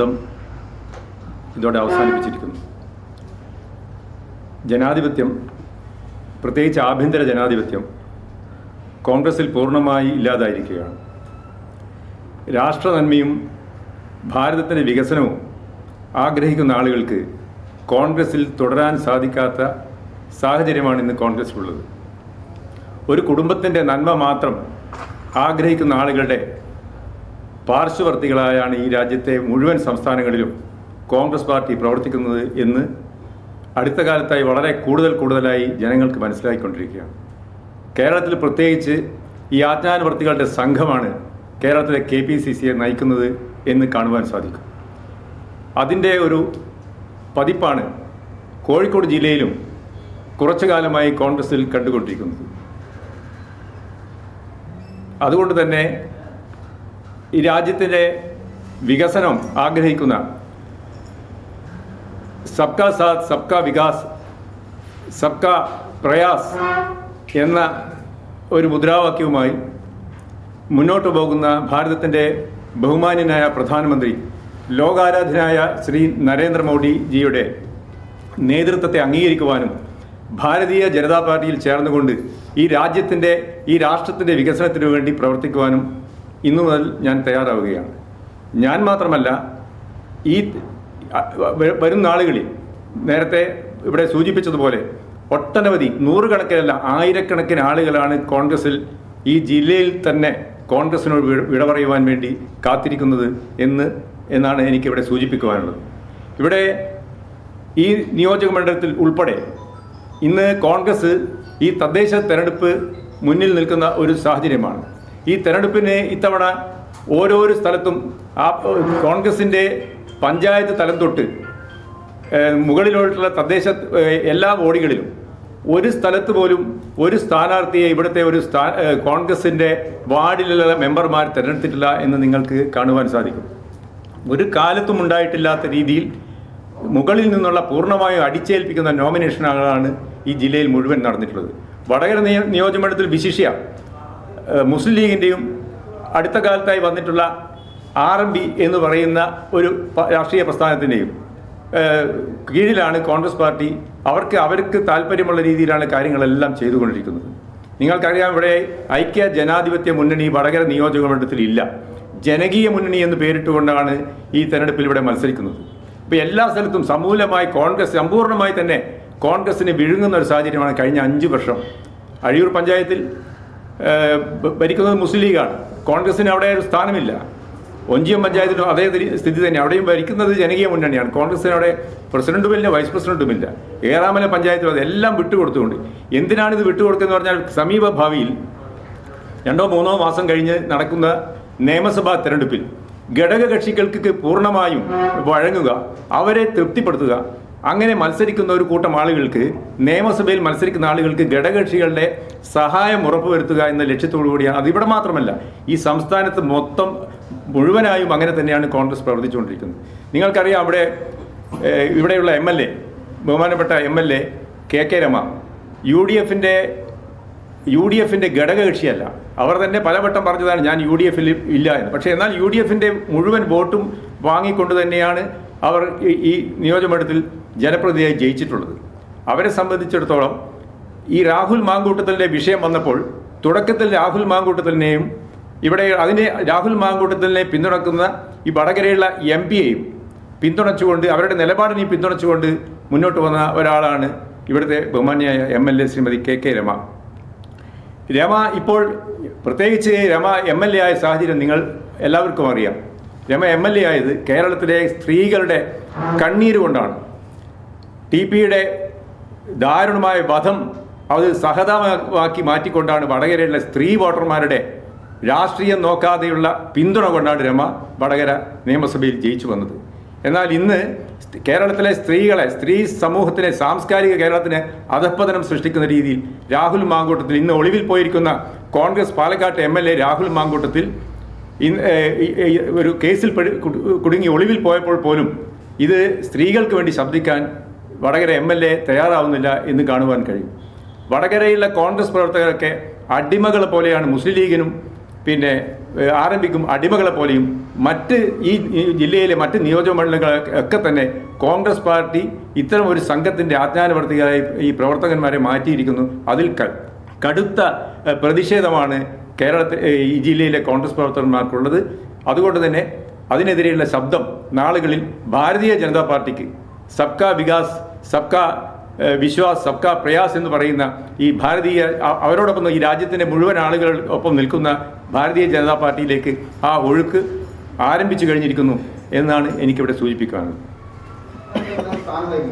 ബന്ധം ഇതോടെ അവസാനിപ്പിച്ചിരിക്കുന്നു. ജനാധിപത്യം പ്രത്യേകിച്ച് ആഭ്യന്തര ജനാധിപത്യം കോൺഗ്രസിൽ പൂർണമായി ഇല്ലാതായിരിക്കുകയാണ്. രാഷ്ട്ര നന്മയും ഭാരതത്തിന്റെ വികസനവും ആഗ്രഹിക്കുന്ന ആളുകൾക്ക് കോൺഗ്രസിൽ തുടരാൻ സാധിക്കാത്ത സാഹചര്യമാണ് ഇന്ന് കോൺഗ്രസ്സിലുള്ളത് ഒരു കുടുംബത്തിന്റെ നന്മ മാത്രം ആഗ്രഹിക്കുന്ന ആളുകളുടെ പാർശ്വവർത്തികളായാണ് ഈ രാജ്യത്തെ മുഴുവൻ സംസ്ഥാനങ്ങളിലും കോൺഗ്രസ് പാർട്ടി പ്രവർത്തിക്കുന്നത് എന്ന് അടുത്ത കാലത്തായി വളരെ കൂടുതൽ കൂടുതലായി ജനങ്ങൾക്ക് മനസ്സിലാക്കിക്കൊണ്ടിരിക്കുകയാണ് കേരളത്തിൽ പ്രത്യേകിച്ച് ഈ ആജ്ഞാനുവർത്തികളുടെ സംഘമാണ് കേരളത്തിലെ കെ പി സി സിയെ നയിക്കുന്നത് എന്ന് കാണുവാൻ സാധിക്കും. അതിന്റെ ഒരു പതിപ്പാണ് കോഴിക്കോട് ജില്ലയിലും കുറച്ചു കാലമായി കോൺഗ്രസിൽ കണ്ടുകൊണ്ടിരിക്കുന്നത്. അതുകൊണ്ട് തന്നെ ഈ രാജ്യത്തിന്റെ വികസനം ആഗ്രഹിക്കുന്ന സബ്കാ സാത്ത് സബ്കാ വികാസ് സബ്കാ പ്രയാസ് എന്ന ഒരു മുദ്രാവാക്യവുമായി മുന്നോട്ട് പോകുന്ന ഭാരതത്തിന്റെ ബഹുമാന്യനായ പ്രധാനമന്ത്രി ലോകാരാധനായ ശ്രീ നരേന്ദ്രമോദിജിയുടെ നേതൃത്വത്തെ അംഗീകരിക്കുവാനും ഭാരതീയ ജനതാ പാർട്ടിയിൽ ചേർന്നുകൊണ്ട് ഈ രാജ്യത്തിന്റെ ഈ രാഷ്ട്രത്തിന്റെ വികസനത്തിനു വേണ്ടി പ്രവർത്തിക്കുവാനും ഇന്നു മുതൽ ഞാൻ തയ്യാറാവുകയാണ്. ഞാൻ മാത്രമല്ല ഈ വരും നാളുകളിൽ നേരത്തെ ഇവിടെ സൂചിപ്പിച്ചതുപോലെ ഒട്ടനവധി നൂറുകണക്കിനല്ല ആയിരക്കണക്കിന് ആളുകളാണ് കോൺഗ്രസിൽ ഈ ജില്ലയിൽ തന്നെ കോൺഗ്രസിനോട് വിട പറയുവാൻ വേണ്ടി കാത്തിരിക്കുന്നത് എന്ന് എന്നാണ് എനിക്കിവിടെ സൂചിപ്പിക്കുവാനുള്ളത്. ഇവിടെ ഈ നിയോജക മണ്ഡലത്തിൽ ഉൾപ്പെടെ ഇന്ന് കോൺഗ്രസ് ഈ തദ്ദേശ തെരഞ്ഞെടുപ്പ് മുന്നിൽ നിൽക്കുന്ന ഒരു സാഹചര്യമാണ്. ഈ തെരഞ്ഞെടുപ്പിന് ഇത്തവണ ഓരോരോ സ്ഥലത്തും ആ കോൺഗ്രസിന്റെ പഞ്ചായത്ത് തലം തൊട്ട് മുകളിലോട്ടുള്ള തദ്ദേശ എല്ലാ ബോഡികളിലും ഒരു സ്ഥലത്ത് പോലും ഒരു സ്ഥാനാർത്ഥിയെ ഇവിടുത്തെ ഒരു സ്ഥാ കോൺഗ്രസിന്റെ വാർഡിലുള്ള മെമ്പർമാർ തിരഞ്ഞെടുത്തിട്ടില്ല എന്ന് നിങ്ങൾക്ക് കാണുവാൻ സാധിക്കും. ഒരു കാലത്തും ഉണ്ടായിട്ടില്ലാത്ത രീതിയിൽ മുകളിൽ നിന്നുള്ള പൂർണമായും അടിച്ചേൽപ്പിക്കുന്ന നോമിനേഷനുകളാണ് ഈ ജില്ലയിൽ മുഴുവൻ നടന്നിട്ടുള്ളത്. വടകര നിയോജകമണ്ഡലത്തിൽ വിശിഷ്യ മുസ്ലിം ലീഗിന്റെയും അടുത്ത കാലത്തായി വന്നിട്ടുള്ള ആർ എം ബി എന്ന് പറയുന്ന ഒരു രാഷ്ട്രീയ പ്രസ്ഥാനത്തിന്റെയും കീഴിലാണ് കോൺഗ്രസ് പാർട്ടി. അവർക്ക് അവർക്ക് താല്പര്യമുള്ള രീതിയിലാണ് കാര്യങ്ങളെല്ലാം ചെയ്തുകൊണ്ടിരിക്കുന്നത്. നിങ്ങൾക്കറിയാം ഇവിടെ ഐക്യ ജനാധിപത്യ മുന്നണി വടകര നിയോജക മണ്ഡലത്തിലില്ല ജനകീയ മുന്നണി എന്ന് പേരിട്ടുകൊണ്ടാണ് ഈ തെരഞ്ഞെടുപ്പിൽ ഇവിടെ മത്സരിക്കുന്നത്. ഇപ്പോൾ എല്ലാ സ്ഥലത്തും സമൂലമായി കോൺഗ്രസ് സമ്പൂർണമായി തന്നെ കോൺഗ്രസിനെ വിഴുങ്ങുന്ന ഒരു സാഹചര്യമാണ് കഴിഞ്ഞ അഞ്ച് വർഷം. അഴിയൂർ പഞ്ചായത്തിൽ ഭരിക്കുന്നത് മുസ്ലിം ലീഗാണ്. കോൺഗ്രസിന് അവിടെ ഒരു സ്ഥാനമില്ല. ഒഞ്ചിയം പഞ്ചായത്തിലും അതേ സ്ഥിതി തന്നെ. അവിടെയും ഭരിക്കുന്നത് ജനകീയ മുന്നണിയാണ്. കോൺഗ്രസിന് അവിടെ പ്രസിഡന്റുമില്ല വൈസ് പ്രസിഡന്റുമില്ല ഏറാമല പഞ്ചായത്തിലും അതെല്ലാം വിട്ടുകൊടുത്തുകൊണ്ട്. എന്തിനാണ് ഇത് വിട്ടുകൊടുക്കുന്നത് പറഞ്ഞാൽ സമീപ ഭാവിയിൽ രണ്ടോ മൂന്നോ മാസം കഴിഞ്ഞ് നടക്കുന്ന നിയമസഭാ തെരഞ്ഞെടുപ്പിൽ ഘടകകക്ഷികൾക്ക് പൂർണമായും വഴങ്ങുക അവരെ തൃപ്തിപ്പെടുത്തുക അങ്ങനെ മത്സരിക്കുന്ന ഒരു കൂട്ടം ആളുകൾക്ക് നിയമസഭയിൽ മത്സരിക്കുന്ന ആളുകൾക്ക് ഘടകകക്ഷികളുടെ സഹായം ഉറപ്പുവരുത്തുക എന്ന ലക്ഷ്യത്തോടു കൂടിയാണ് അതിവിടെ മാത്രമല്ല ഈ സംസ്ഥാനത്ത് മൊത്തം മുഴുവനായും അങ്ങനെ തന്നെയാണ് കോൺഗ്രസ് പ്രവർത്തിച്ചുകൊണ്ടിരിക്കുന്നത്. നിങ്ങൾക്കറിയാം അവിടെ ഇവിടെയുള്ള എം എൽ എ ബഹുമാനപ്പെട്ട M L A K K Rama U D എഫിന്റെ യു ഡി എഫിന്റെ ഘടകകക്ഷിയല്ല. അവർ തന്നെ പലവട്ടം പറഞ്ഞതാണ് ഞാൻ യു ഡി എഫിൽ ഇല്ല എന്ന്. പക്ഷേ എന്നാൽ യു ഡി എഫിന്റെ മുഴുവൻ വോട്ടും വാങ്ങിക്കൊണ്ട് തന്നെയാണ് അവർ ഈ നിയോജകമണ്ഡലത്തിൽ ജനപ്രതിനിധിയായി ജയിച്ചിട്ടുള്ളത്. അവരെ സംബന്ധിച്ചിടത്തോളം ഈ രാഹുൽ മാങ്കൂട്ടത്തിന്റെ വിഷയം വന്നപ്പോൾ തുടക്കത്തിൽ രാഹുൽ മാങ്കൂട്ടത്തിനെയും ഇവിടെ അതിനെ രാഹുൽ മാങ്കൂട്ടത്തിനെ പിന്തുണക്കുന്ന ഈ വടകരയുള്ള എം പിയെയും പിന്തുണച്ചുകൊണ്ട് അവരുടെ നിലപാടിനെ പിന്തുണച്ചുകൊണ്ട് മുന്നോട്ട് വന്ന ഒരാളാണ് ഇവിടുത്തെ ബഹുമാന്യായ M L A Shrimati K K Rama. Rama ഇപ്പോൾ പ്രത്യേകിച്ച് രമ എം എൽ എ ആയ സാഹചര്യം നിങ്ങൾ എല്ലാവർക്കും അറിയാം. രമ എം എൽ എ ആയത് കേരളത്തിലെ സ്ത്രീകളുടെ കണ്ണീര് കൊണ്ടാണ്. ടി പിയുടെ ദാരുണമായ വധം അത് സഹതമാക്കി മാറ്റിക്കൊണ്ടാണ് വടകരയിലെ സ്ത്രീ വോട്ടർമാരുടെ രാഷ്ട്രീയം നോക്കാതെയുള്ള പിന്തുണ കൊണ്ടാണ് രമ വടകര നിയമസഭയിൽ ജയിച്ചു വന്നത്. എന്നാൽ ഇന്ന് കേരളത്തിലെ സ്ത്രീകളെ സ്ത്രീ സമൂഹത്തിനെ സാംസ്കാരിക കേരളത്തിന് അധപ്പതനം സൃഷ്ടിക്കുന്ന രീതിയിൽ രാഹുൽ മാങ്കൂട്ടത്തിൽ ഇന്ന് ഒളിവിൽ പോയിരിക്കുന്ന Congress Palakkad M L A Rahul Mamkootathil ഒരു കേസിൽ കുടുങ്ങി ഒളിവിൽ പോയപ്പോൾ പോലും ഇത് സ്ത്രീകൾക്ക് വേണ്ടി ശബ്ദിക്കാൻ വടകര എം എൽ എ തയ്യാറാവുന്നില്ല എന്ന് കാണുവാൻ കഴിയും. വടകരയിലെ കോൺഗ്രസ് പ്രവർത്തകരൊക്കെ അടിമകളെ പോലെയാണ് മുസ്ലിം ലീഗിനും പിന്നെ ആരംഭിക്കും അടിമകളെ പോലെയും മറ്റ് ഈ ജില്ലയിലെ മറ്റ് നിയോജക മണ്ഡലങ്ങളെ ഒക്കെ തന്നെ കോൺഗ്രസ് പാർട്ടി ഇത്തരം ഒരു സംഘത്തിന്റെ ആജ്ഞാനവർത്തികളായി ഈ പ്രവർത്തകന്മാരെ മാറ്റിയിരിക്കുന്നു. അതിൽ കടുത്ത പ്രതിഷേധമാണ് കേരളത്തിൽ ഈ ജില്ലയിലെ കോൺഗ്രസ് പ്രവർത്തകന്മാർക്കുള്ളത്. അതുകൊണ്ട് തന്നെ അതിനെതിരെയുള്ള ശബ്ദം നാളുകളിൽ ഭാരതീയ ജനതാ പാർട്ടിക്ക് സബ്കാ വികാസ് സബ്കാ വിശ്വാസ് സബ്കാ പ്രയാസ് എന്ന് പറയുന്ന ഈ ഭാരതീയ അവരോടൊപ്പം ഈ രാജ്യത്തിന്റെ മുഴുവൻ ആളുകൾ ഒപ്പം നിൽക്കുന്ന ഭാരതീയ ജനതാ പാർട്ടിയിലേക്ക് ആ ഒഴുക്ക് ആരംഭിച്ചു കഴിഞ്ഞിരിക്കുന്നു എന്നാണ് എനിക്കിവിടെ സൂചിപ്പിക്കാനുള്ളത്.